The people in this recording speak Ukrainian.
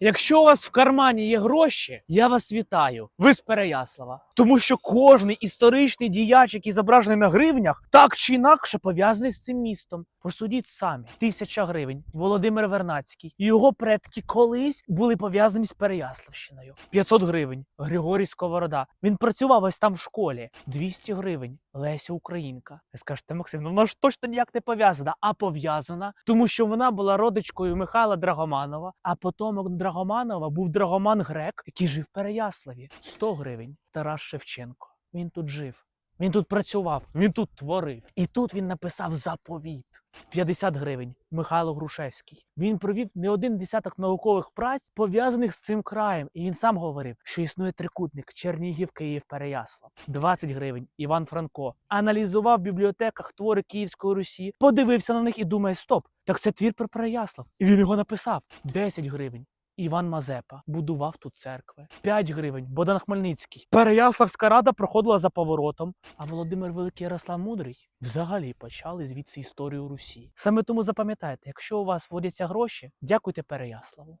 Якщо у вас в кармані є гроші, я вас вітаю. Ви з Переяслава. Тому що кожний історичний діяч, який зображений на гривнях, так чи інакше пов'язаний з цим містом. Посудіть самі. Тисяча гривень. Володимир Вернацький. І його предки колись були пов'язані з Переяславщиною. 500 гривень. Григорій Сковорода. Він працював ось там в школі. 200 гривень. Леся Українка. Ви скажете, Максим, ну вона ж точно ніяк не пов'язана, а пов'язана, тому що вона була родичкою Михайла Драгоманова, а потомок Драгоманова був Драгоман Грек, який жив в Переяславі. 100 гривень. Тарас Шевченко. Він тут жив. Він тут працював, він тут творив. І тут він написав заповіт. 50 гривень. Михайло Грушевський. Він провів не один десяток наукових праць, пов'язаних з цим краєм. І він сам говорив, що існує трикутник Чернігів, Київ, Переяслав. 20 гривень. Іван Франко аналізував в бібліотеках твори Київської Русі, подивився на них і думає: стоп, так це твір про Переяслав. І він його написав. 10 гривень. Іван Мазепа будував тут церкви. 5 гривень. Богдан Хмельницький. Переяславська рада проходила за поворотом. А Володимир Великий Ярослав Мудрий взагалі почали звідси історію Русі. Саме тому запам'ятайте, якщо у вас водяться гроші, дякуйте Переяславу.